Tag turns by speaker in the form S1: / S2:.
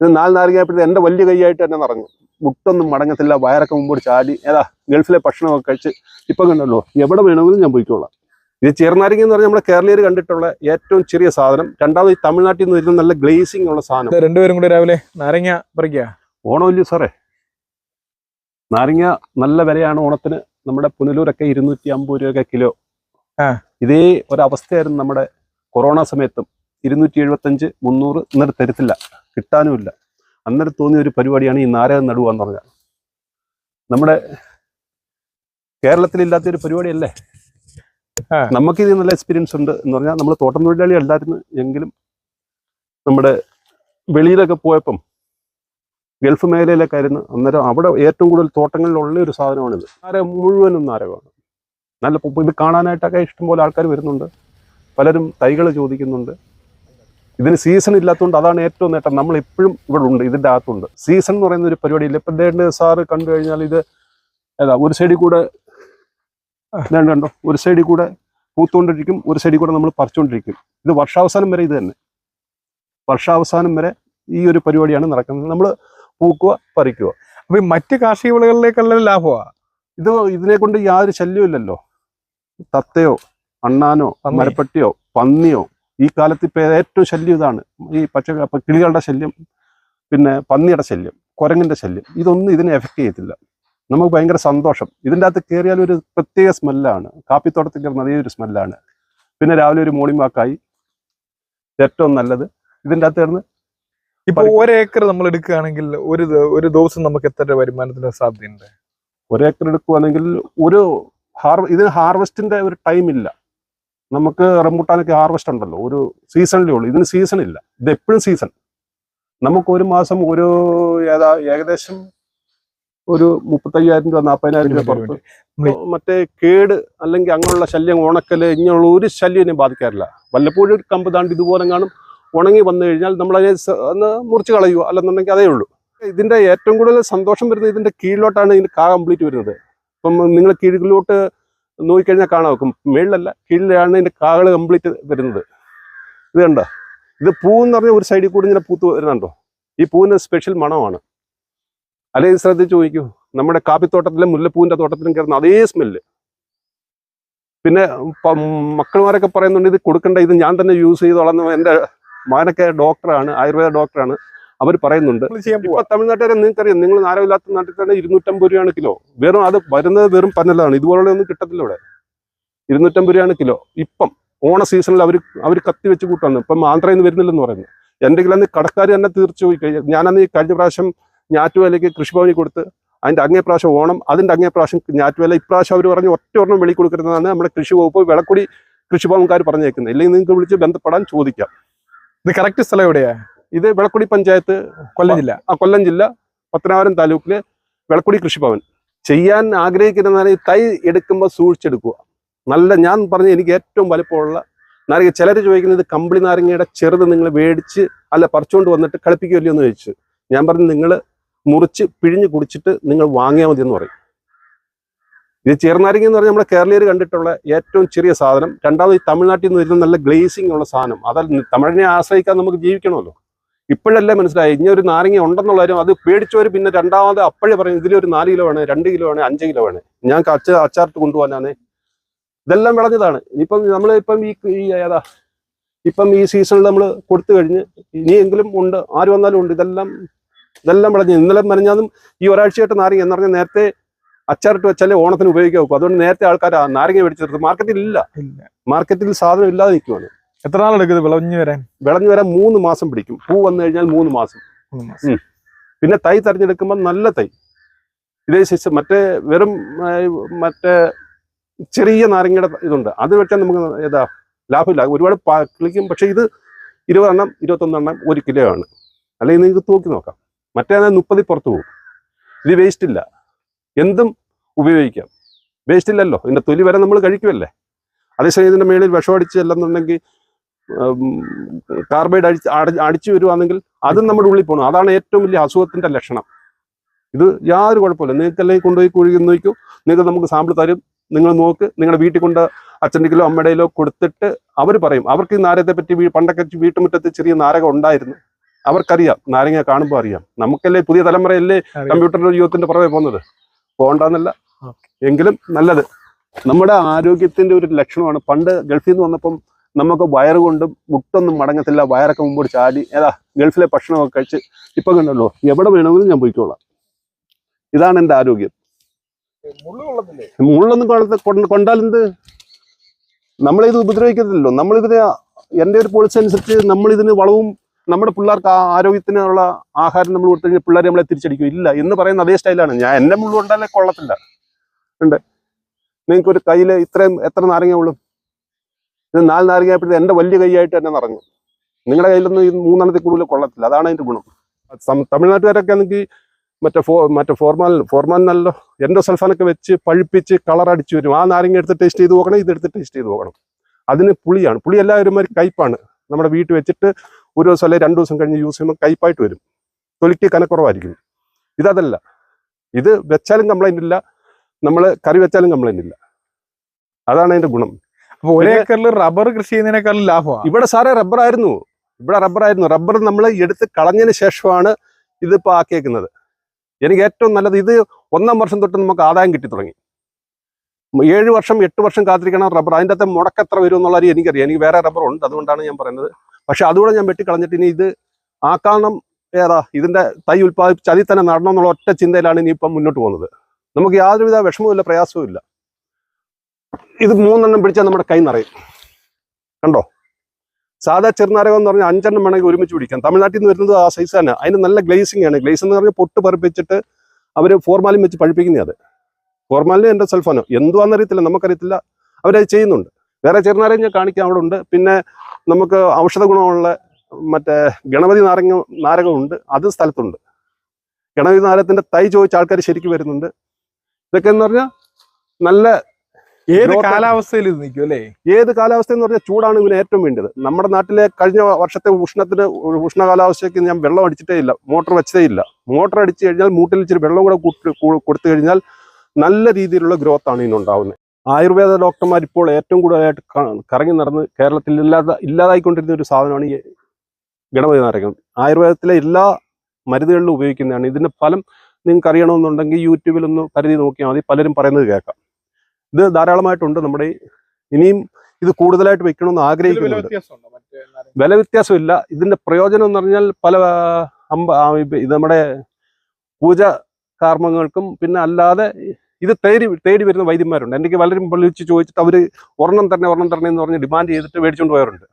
S1: ഇത് നാല് നാരങ്ങയപ്പോഴത്തെ എന്റെ വലിയ കൈയായിട്ട് തന്നെ നിറഞ്ഞു. മുട്ടൊന്നും മടങ്ങത്തില്ല വയറൊക്കെ മുമ്പോട്ട് ചാടി. ഏതാ ഗൾഫിലെ ഭക്ഷണമൊക്കെ കഴിച്ച് ഇപ്പം കണ്ടല്ലോ എവിടെ വേണമെങ്കിലും ഞാൻ പോയിക്കോളാം. ഇത് ചെറുനാരങ്ങ എന്ന് പറഞ്ഞാൽ നമ്മുടെ കേരളീയർ കണ്ടിട്ടുള്ള ഏറ്റവും ചെറിയ സാധനം. രണ്ടാമത് ഈ തമിഴ്നാട്ടിൽ നിന്ന് വരുന്ന നല്ല ഗ്ലേസിംഗ് ഉള്ള സാധനം.
S2: രണ്ടുപേരും കൂടി രാവിലെ നാരങ്ങ പറിക്കുക
S1: ഓണമില്ല സാറേ? നാരങ്ങ നല്ല വിലയാണ് ഓണത്തിന്. നമ്മുടെ പുനലൂരൊക്കെ ഇരുന്നൂറ്റി അമ്പത് രൂപയൊക്കെ കിലോ. ഇതേ ഒരവസ്ഥയായിരുന്നു നമ്മുടെ കൊറോണ സമയത്തും. ഇരുന്നൂറ്റി എഴുപത്തഞ്ച് മുന്നൂറ് ഇന്നലെ തരത്തില്ല കിട്ടാനുമില്ല. അന്നേരം തോന്നിയ ഒരു പരിപാടിയാണ് ഈ നാരകം നടുക എന്ന് പറഞ്ഞാൽ. നമ്മുടെ കേരളത്തിലില്ലാത്ത ഒരു പരിപാടിയല്ലേ. നമുക്ക് ഇത് നല്ല എക്സ്പീരിയൻസ് ഉണ്ട് എന്ന് പറഞ്ഞാൽ നമ്മൾ തോട്ടം തൊഴിലാളി അല്ലായിരുന്നു എങ്കിലും നമ്മുടെ വെളിയിലൊക്കെ പോയപ്പം ഗൾഫ് മേഖലയിലൊക്കെ ആയിരുന്നു. അന്നേരം അവിടെ ഏറ്റവും കൂടുതൽ തോട്ടങ്ങളിലുള്ള ഒരു സാധനമാണിത്. നാരകം മുഴുവനും നാരകമാണ്. നല്ല ഇത് കാണാനായിട്ടൊക്കെ ഇഷ്ടംപോലെ ആൾക്കാർ വരുന്നുണ്ട്. പലരും തൈകൾ ചോദിക്കുന്നുണ്ട്. ഇതിന് സീസൺ ഇല്ലാത്തതുകൊണ്ട് അതാണ് ഏറ്റവും നേട്ടം. നമ്മൾ എപ്പോഴും ഇവിടെ ഉണ്ട് ഇതിന്റെ അകത്തുണ്ട്. സീസൺ എന്ന് പറയുന്ന ഒരു പരിപാടിയില്ല. ഇപ്പം ദേണ്ട് സാറ് കണ്ടു കഴിഞ്ഞാൽ ഇത് ഏതാ ഒരു സൈഡിൽ കൂടെ ഇതാണ്ട് കണ്ടോ? ഒരു സൈഡിൽ കൂടെ പൂത്തുകൊണ്ടിരിക്കും ഒരു സൈഡിൽ കൂടെ നമ്മൾ പറിച്ചുകൊണ്ടിരിക്കും. ഇത് വർഷാവസാനം വരെ ഇത് തന്നെ. വർഷാവസാനം വരെ ഈ ഒരു പരിപാടിയാണ് നടക്കുന്നത്. നമ്മൾ പൂക്കുക പറിക്കുക.
S2: അപ്പൊ ഈ മറ്റ് കാർഷിക വിളകളിലേക്കുള്ള ലാഭമാ?
S1: ഇത് ഇതിനെ കൊണ്ട് യാതൊരു ശല്യമില്ലല്ലോ തത്തയോ അണ്ണാനോ മരപ്പട്ടിയോ പന്നിയോ ഈ കാലത്ത് ഇപ്പോൾ ഏറ്റവും ശല്യം ഇതാണ്. ഈ അപ്പോൾ കിളികളുടെ ശല്യം പിന്നെ പന്നിയുടെ ശല്യം കുരങ്ങിന്റെ ശല്യം ഇതൊന്നും ഇതിനെ എഫക്റ്റ് ചെയ്യത്തില്ല. നമുക്ക് ഭയങ്കര സന്തോഷം. ഇതിന്റെ അകത്ത് കയറിയാൽ ഒരു പ്രത്യേക സ്മെല്ലാണ് കാപ്പിത്തോട്ടത്തിൽ കയറുന്ന അതേ ഒരു സ്മെല്ലാണ് പിന്നെ രാവിലെ ഒരു മോർണിംഗ് വാക്കായി ഏറ്റവും നല്ലത്. ഇതിന്റെ അകത്ത് കിടന്ന്
S2: ഇപ്പൊ ഒരേക്കർ നമ്മൾ എടുക്കുകയാണെങ്കിൽ ഒരു ഒരു ദിവസം നമുക്ക് എത്ര വരുമാനത്തിന് സാധ്യതയുണ്ട്?
S1: ഒരു ഏക്കർ എടുക്കുവാണെങ്കിൽ ഒരു ഹാർവ ഇതിന് ഹാർവെസ്റ്റിന്റെ ഒരു ടൈം ഇല്ല. നമുക്ക് റംബൂട്ടാനൊക്കെ ഹാർവസ്റ്റ് ഉണ്ടല്ലോ ഒരു സീസണിലേ ഉള്ളൂ. ഇതിന് സീസൺ ഇല്ല. ഇത് എപ്പോഴും സീസൺ നമുക്ക് ഒരു മാസം ഒരു ഏതാ ഏകദേശം ഒരു മുപ്പത്തയ്യായിരം രൂപ നാൽപ്പതിനായിരം രൂപ പുറത്ത്. മറ്റേ കേട് അല്ലെങ്കിൽ അങ്ങനെയുള്ള ശല്യം ഉണക്കൽ ഇങ്ങനെയുള്ള ഒരു ശല്യം ബാധിക്കാറില്ല. വല്ലപ്പോഴും ഒരു കമ്പ് താണ്ട് ഇതുപോലെ കാണും ഉണങ്ങി വന്നു കഴിഞ്ഞാൽ നമ്മൾ അതിനെ ഒന്ന് മുറിച്ച് കളയുക അല്ലെന്നുണ്ടെങ്കിൽ അതേ ഉള്ളൂ. ഇതിന്റെ ഏറ്റവും കൂടുതൽ സന്തോഷം വരുന്നത് ഇതിന്റെ കീഴിലോട്ടാണ് ഇതിന്റെ കാ കംപ്ലീറ്റ് വരുന്നത്. ഇപ്പം നിങ്ങൾ കീഴിലോട്ട് നോക്കിക്കഴിഞ്ഞാൽ കാണാൻ വെക്കും. മേളിലല്ല കീഴിലാണ് ഇതിന്റെ കാകൾ കംപ്ലീറ്റ് വരുന്നത്. ഇത് കണ്ടോ? ഇത് പൂ എന്ന് പറഞ്ഞാൽ ഒരു സൈഡിൽ കൂടി ഇങ്ങനെ പൂത്ത് വരുന്നുണ്ടോ? ഈ പൂവിന് സ്പെഷ്യൽ മണമാണ്. അല്ലെങ്കിൽ ശ്രദ്ധിച്ച് ചോദിക്കൂ. നമ്മുടെ കാപ്പിത്തോട്ടത്തിലും മുല്ലപ്പൂവിന്റെ തോട്ടത്തിലും കയറുന്ന അതേ സ്മെല്ല് പിന്നെ മക്കളുമാരൊക്കെ പറയുന്നുണ്ട് ഇത് കൊടുക്കേണ്ട ഇത് ഞാൻ തന്നെ യൂസ് ചെയ്തോളാം എന്റെ മകനൊക്കെ ഡോക്ടറാണ് ആയുർവേദ ഡോക്ടറാണ് അവർ പറയുന്നുണ്ട്. ഇപ്പൊ തമിഴ്നാട്ടുകാരെ നിങ്ങൾക്കറിയാം. നിങ്ങൾ നാരമില്ലാത്ത നാട്ടിൽ തന്നെ ഇരുന്നൂറ്റമ്പത് രൂപയാണ് കിലോ. വെറും അത് വരുന്നത് വെറും പന്നലാണ് ഇതുപോലെ ഒന്നും കിട്ടത്തില്ല ഇവിടെ. ഇരുന്നൂറ്റമ്പത് രൂപയാണ് കിലോ. ഇപ്പം ഓണ സീസണിൽ അവർ അവർ കത്തി വെച്ച് കൂട്ടാണ്. ഇപ്പം ആന്ധ്രയിൽ നിന്ന് വരുന്നില്ലെന്ന് പറയുന്നു എന്റെ അന്ന് കടക്കാർ തന്നെ തീർച്ചു പോയി കഴിഞ്ഞാൽ ഞാനന്ന് ഈ കഴിഞ്ഞ പ്രാവശ്യം ഞാറ്റുവേലയ്ക്ക് കൃഷിഭവനിൽ കൊടുത്ത് അതിന്റെ അങ്ങേ പ്രാവശ്യം ഓണം അതിന്റെ അങ്ങേ പ്രാവശ്യം ഞാറ്റുവേല ഇപ്രാവശ്യം അവർ പറഞ്ഞ് ഒറ്റ ഒരെണ്ണം വെളി കൊടുക്കരുതെന്നാണ് നമ്മുടെ കൃഷി വകുപ്പ് വിളക്കുടി കൃഷിഭവൻകാർ പറഞ്ഞേക്കുന്നത്. ഇല്ലെങ്കിൽ നിങ്ങൾക്ക് വിളിച്ച് ബന്ധപ്പെടാൻ ചോദിക്കാം.
S2: ഇത് കറക്റ്റ് സ്ഥലം എവിടെയാ?
S1: ഇത് വെളക്കുടി പഞ്ചായത്ത്
S2: കൊല്ലം ജില്ല.
S1: ആ കൊല്ലം ജില്ല പത്തനാപുരം താലൂക്കിലെ വെളക്കുടി കൃഷിഭവൻ. ചെയ്യാൻ ആഗ്രഹിക്കുന്നതാണ് ഈ തൈ എടുക്കുമ്പോൾ സൂക്ഷിച്ചെടുക്കുക. നല്ല ഞാൻ പറഞ്ഞ എനിക്ക് ഏറ്റവും വലിപ്പമുള്ള നാരങ്ങ ചിലർ ചോദിക്കുന്നത് കമ്പിളി നാരങ്ങയുടെ ചെറുത് നിങ്ങൾ മേടിച്ച് അല്ല പറിച്ചുകൊണ്ട് വന്നിട്ട് കളിപ്പിക്കുമല്ലോ എന്ന് ചോദിച്ചു. ഞാൻ പറഞ്ഞു നിങ്ങൾ മുറിച്ച് പിഴിഞ്ഞ് കുടിച്ചിട്ട് നിങ്ങൾ വാങ്ങിയാൽ മതി എന്ന് പറയും. ഇത് ചെറുനാരങ്ങ എന്ന് പറഞ്ഞാൽ നമ്മുടെ കേരളീയർ കണ്ടിട്ടുള്ള ഏറ്റവും ചെറിയ സാധനം. രണ്ടാമത് ഈ തമിഴ്നാട്ടിൽ നിന്ന് വരുന്ന നല്ല ഗ്ലേസിംഗ് ഉള്ള സാധനം. അതല്ല തമിഴിനെ ആശ്രയിക്കാൻ നമുക്ക് ജീവിക്കണമല്ലോ. ഇപ്പോഴല്ലേ മനസ്സിലായി? ഇനി ഒരു നാരങ്ങ ഉണ്ടെന്നുള്ള കാര്യം അത് പേടിച്ചവർ പിന്നെ രണ്ടാമത് അപ്പോഴേ പറയും ഇതിലൊരു നാല് കിലോ ആണ് രണ്ട് കിലോ ആണ് അഞ്ച് കിലോ ആണ് ഞാൻ അച്ച അച്ചാർട്ട് കൊണ്ടുപോകാനാണ്. ഇതെല്ലാം വിളഞ്ഞതാണ്. ഇനിയിപ്പം നമ്മൾ ഇപ്പം ഈ ഏതാ ഇപ്പം ഈ സീസണിൽ നമ്മൾ കൊടുത്തു കഴിഞ്ഞ് ഇനിയെങ്കിലും ഉണ്ട് ആര് വന്നാലും ഉണ്ട്. ഇതെല്ലാം ഇതെല്ലാം വിളഞ്ഞ്. ഇന്നലെ മെനഞ്ഞാലും ഈ ഒരാഴ്ചയായിട്ട് നാരങ്ങ എന്ന് പറഞ്ഞാൽ നേരത്തെ അച്ചാറിട്ട് വെച്ചാലേ ഓണത്തിന് ഉപയോഗിക്കാൻ വെക്കും. അതുകൊണ്ട് നേരത്തെ ആൾക്കാർ നാരങ്ങ മേടിച്ചെടുത്ത് മാർക്കറ്റിൽ ഇല്ല. മാർക്കറ്റിൽ സാധനം ഇല്ലാതെ നിൽക്കുവാണ്.
S2: എത്ര നാളെടുക്കും വിളഞ്ഞു വരാൻ?
S1: വിളഞ്ഞു വരാൻ മൂന്ന് മാസം പിടിക്കും. പൂ വന്നു കഴിഞ്ഞാൽ മൂന്ന് മാസം. പിന്നെ തൈ തെരഞ്ഞെടുക്കുമ്പോൾ നല്ല തൈ. ഇതേ ശേഷം മറ്റേ വെറും മറ്റേ ചെറിയ നാരങ്ങയുടെ ഇതുണ്ട്. അത് വെച്ചാൽ നമുക്ക് ഏതാ ലാഭമില്ല. ഒരുപാട് കിളിക്കും. പക്ഷെ ഇത് ഇരുപതെണ്ണം ഇരുപത്തൊന്നെണ്ണം ഒരു കിലോ ആണ്. അല്ലെങ്കിൽ നിങ്ങൾക്ക് തൂക്കി നോക്കാം. മറ്റേ മുപ്പതിൽ പുറത്തു പോകും. ഇത് വേസ്റ്റ് ഇല്ല. എന്തും ഉപയോഗിക്കാം. വേസ്റ്റ് ഇല്ലല്ലോ. ഇതിന്റെ തൊലി വരെ നമ്മൾ കഴിക്കുമല്ലേ അതേസമയം ഇതിന്റെ മേളിൽ വിഷം അടിച്ച് അല്ലെന്നുണ്ടെങ്കിൽ കാർബൈഡ് അടിച്ച് അട- അടിച്ചു വരുവാണെങ്കിൽ അതും നമ്മുടെ ഉള്ളിൽ പോകണം അതാണ് ഏറ്റവും വലിയ അസുഖത്തിന്റെ ലക്ഷണം. ഇത് യാതൊരു കുഴപ്പമില്ല. നിങ്ങൾക്ക് അല്ലെങ്കിൽ കൊണ്ടുപോയി കുഴുകി നോക്കൂ. നിങ്ങൾ നമുക്ക് സാമ്പിൾ തരും. നിങ്ങൾ നോക്ക്. നിങ്ങളുടെ വീട്ടിൽ കൊണ്ട് അച്ഛന്റെയിലോ അമ്മയുടെയിലോ കൊടുത്തിട്ട് അവർ പറയും. അവർക്ക് ഈ നാരകത്തെ പറ്റി പണ്ടൊക്കെ വീട്ടുമുറ്റത്ത് ചെറിയ നാരകം ഉണ്ടായിരുന്നു. അവർക്കറിയാം. നാരങ്ങ കാണുമ്പോൾ അറിയാം. നമുക്കല്ലേ പുതിയ തലമുറയല്ലേ
S2: കമ്പ്യൂട്ടർ
S1: കമ്പ്യൂട്ടറിന്റെ യുഗത്തിന്റെ പുറകെ പോകുന്നത്? പോകണ്ടെന്നല്ല. എങ്കിലും നല്ലത്. നമ്മുടെ ആരോഗ്യത്തിന്റെ ഒരു ലക്ഷണമാണ്. പണ്ട് ഗൾഫിൽ നിന്ന് വന്നപ്പം നമുക്ക് വയറ് കൊണ്ടും മുട്ടൊന്നും മടങ്ങത്തില്ല വയറൊക്കെ മുമ്പോട്ട് ചാടി ഏതാ ഗൾഫിലെ ഭക്ഷണമൊക്കെ കഴിച്ച് ഇപ്പൊ കണ്ടല്ലോ എവിടെ വേണമെങ്കിലും ഞാൻ പോയിക്കോളാം. ഇതാണ് എന്റെ ആരോഗ്യം. മുള്ളൊന്നും കൊണ്ട- കൊണ്ട് കൊണ്ടാലെന്ത് നമ്മളിത് ഉപദ്രവിക്കത്തില്ലല്ലോ. നമ്മളിതിന് എന്റെ ഒരു പോളിസി അനുസരിച്ച് നമ്മളിതിന് വളവും നമ്മുടെ പിള്ളേർക്ക് ആ ആരോഗ്യത്തിനുള്ള ആഹാരം നമ്മൾ കൊടുത്തു കഴിഞ്ഞാൽ പിള്ളേർ നമ്മളെ തിരിച്ചടിക്കും. ഇല്ല എന്ന് പറയുന്ന അതേ സ്റ്റൈലാണ് ഞാൻ എന്നെ മുള്ളു കൊണ്ടാലേ കൊള്ളത്തില്ല. ഉണ്ട്. നിങ്ങൾക്ക് ഒരു കയ്യിൽ ഇത്രയും എത്ര നാരങ്ങ ഉള്ളു? ഇത് നാല് നാരങ്ങയപ്പോഴത്തെ എന്റെ വലിയ കൈയായിട്ട് തന്നെ നിറഞ്ഞു. നിങ്ങളുടെ കയ്യിലൊന്നും ഈ മൂന്നെണ്ണത്തിൽ കൂടുതൽ കൊള്ളത്തില്ല. അതാണ് അതിന്റെ ഗുണം. തമിഴ്നാട്ടുകാരൊക്കെ ആണെങ്കിൽ മറ്റേ ഫോ മറ്റേ ഫോർമാൽ ഫോർമാൽ നല്ല സൽഫാനൊക്കെ വെച്ച് പഴുപ്പിച്ച് കളർ അടിച്ചു വരും. ആ നാരങ്ങ എടുത്ത് ടേസ്റ്റ് ചെയ്ത് പോകണം ഇതെടുത്ത് ടേസ്റ്റ് ചെയ്ത് പോകണം അതിന് പുളിയാണ്. പുളി എല്ലാവരും ഒരു കയ്പാണ്. നമ്മുടെ വീട്ടിൽ വെച്ചിട്ട് ഒരു ദിവസം അല്ലെങ്കിൽ രണ്ട് ദിവസം കഴിഞ്ഞ് യൂസ് ചെയ്യുമ്പോൾ കയ്പായിട്ട് വരും. തൊലിക്ക് കനക്കുറവായിരിക്കും. ഇതതല്ല. ഇത് വെച്ചാലും കംപ്ലൈന്റ് ഇല്ല. നമ്മൾ കറി വെച്ചാലും കംപ്ലൈന്റ് ഇല്ല. അതാണ് അതിന്റെ ഗുണം.
S2: അപ്പൊ ഒരു ഏക്കറിൽ റബ്ബർ കൃഷി ചെയ്യുന്നതിനേക്കാളും ലാഭമാണ്
S1: ഇവിടെ സാറേ റബ്ബർ ആയിരുന്നു ഇവിടെ റബ്ബർ ആയിരുന്നു റബ്ബർ നമ്മൾ എടുത്ത് കളഞ്ഞതിന് ശേഷമാണ് ഇതിപ്പോ ആക്കിയേക്കുന്നത്. എനിക്ക് ഏറ്റവും നല്ലത് ഇത് ഒന്നാം വർഷം തൊട്ട് നമുക്ക് ആദായം കിട്ടി തുടങ്ങി. ഏഴ് വർഷം എട്ട് വർഷം കാത്തിരിക്കണം റബ്ബർ. അതിന്റെ അകത്തെ മുടക്ക എത്ര വരും എന്നുള്ള എനിക്കറിയാം. എനിക്ക് വേറെ റബ്ബർ ഉണ്ട് അതുകൊണ്ടാണ് ഞാൻ പറയുന്നത്. പക്ഷെ അതുകൂടെ ഞാൻ വെട്ടിക്കളഞ്ഞിട്ട് ഇനി ഇത് ആക്കണം. ഏതാ ഇതിന്റെ തൈ ഉൽപ്പാദിപ്പിച്ച് അതിൽ തന്നെ നടണം എന്നുള്ള ഒറ്റ ചിന്തയിലാണ് ഇനി ഇപ്പം മുന്നോട്ട് പോകുന്നത്. നമുക്ക് യാതൊരുവിധ വിഷമവും ഇല്ല പ്രയാസവും ഇല്ല ഇത് മൂന്നെണ്ണം പിടിച്ചാൽ നമ്മുടെ കൈ നിറയും. കണ്ടോ? സാധാ ചെറുനാരകം എന്ന് പറഞ്ഞാൽ അഞ്ചെണ്ണം വേണമെങ്കിൽ ഒരുമിച്ച് പിടിക്കാം തമിഴ്നാട്ടിൽ നിന്ന് വരുന്നത് ആ സൈസ് തന്നെ. അതിന് നല്ല ഗ്ലേസിംഗ് ആണ്. ഗ്ലേസ് എന്ന് പറഞ്ഞാൽ പൊട്ട് പറിപ്പിച്ചിട്ട് അവർ ഫോർമാലിൻ വെച്ച് പഴിപ്പിക്കുന്നത് അത്. ഫോർമാലിനും എന്റെ സെൽഫോനോ എന്തുവാണെന്നറിയത്തില്ല നമുക്കറിയത്തില്ല. അവരത് ചെയ്യുന്നുണ്ട്. വേറെ ചെറുനാരകം ഞാൻ കാണിക്കാൻ അവിടെ ഉണ്ട്. പിന്നെ നമുക്ക് ഔഷധ ഗുണമുള്ള മറ്റേ ഗണപതി നാരങ്ങ നാരകമുണ്ട് അത് സ്ഥലത്തുണ്ട്. ഗണപതി നാരകത്തിന്റെ തൈ ചോദിച്ച ആൾക്കാർ ശരിക്കും വരുന്നുണ്ട്. ഇതൊക്കെ എന്ന് പറഞ്ഞാൽ നല്ല
S2: ഏത് കാലാവസ്ഥയിൽ ഇത് നിൽക്കും അല്ലേ?
S1: ഏത് കാലാവസ്ഥ എന്ന് പറഞ്ഞാൽ ചൂടാണ് ഇതിന് ഏറ്റവും വേണ്ടത്. നമ്മുടെ നാട്ടിലെ കഴിഞ്ഞ വർഷത്തെ ഉഷ്ണത്തിന് ഉഷ്ണ കാലാവസ്ഥയ്ക്ക് ഞാൻ വെള്ളം അടിച്ചിട്ടേ ഇല്ല. മോട്ടർ വെച്ചതേ ഇല്ല. മോട്ടർ അടിച്ചു കഴിഞ്ഞാൽ മൂട്ടിൽ ഇച്ചിരി വെള്ളം കൂടെ കൊടുത്തു കഴിഞ്ഞാൽ നല്ല രീതിയിലുള്ള ഗ്രോത്ത് ആണ് ഇതിനുണ്ടാവുന്നത്. ആയുർവേദ ഡോക്ടർമാർ ഇപ്പോൾ ഏറ്റവും കൂടുതലായിട്ട് കറങ്ങി നടന്ന് കേരളത്തിൽ ഇല്ലാതെ ഇല്ലാതായിക്കൊണ്ടിരുന്ന ഒരു സാധനമാണ് ഈ ഗണപതി നാരകം ആയുർവേദത്തിലെ എല്ലാ മരുന്നുകളിലും ഉപയോഗിക്കുന്നതാണ്. ഇതിന്റെ ഫലം നിങ്ങൾക്ക് അറിയണമെന്നുണ്ടെങ്കിൽ യൂട്യൂബിൽ ഒന്ന് പരിധി നോക്കിയാൽ മതി. പലരും പറയുന്നത് കേൾക്കാം. ഇത് ധാരാളമായിട്ടുണ്ട് നമ്മുടെ ഇനിയും ഇത് കൂടുതലായിട്ട് വെക്കണമെന്ന് ആഗ്രഹിക്കുന്നുണ്ട്. വില വ്യത്യാസമില്ല. ഇതിന്റെ പ്രയോജനം എന്ന് പറഞ്ഞാൽ പല അമ്പ ഇത് നമ്മുടെ പൂജ കാർമ്മങ്ങൾക്കും പിന്നെ അല്ലാതെ ഇത് തേടി തേടി വരുന്ന വൈദ്യന്മാരുണ്ട്. എനിക്ക് പലരും വിളിച്ച് ചോദിച്ചിട്ട് അവർ ഒരെണ്ണം തന്നെ ഒരെണ്ണം തന്നെ എന്ന് പറഞ്ഞ് ഡിമാൻഡ് ചെയ്തിട്ട് മേടിച്ചുകൊണ്ട് പോയവരുണ്ട്.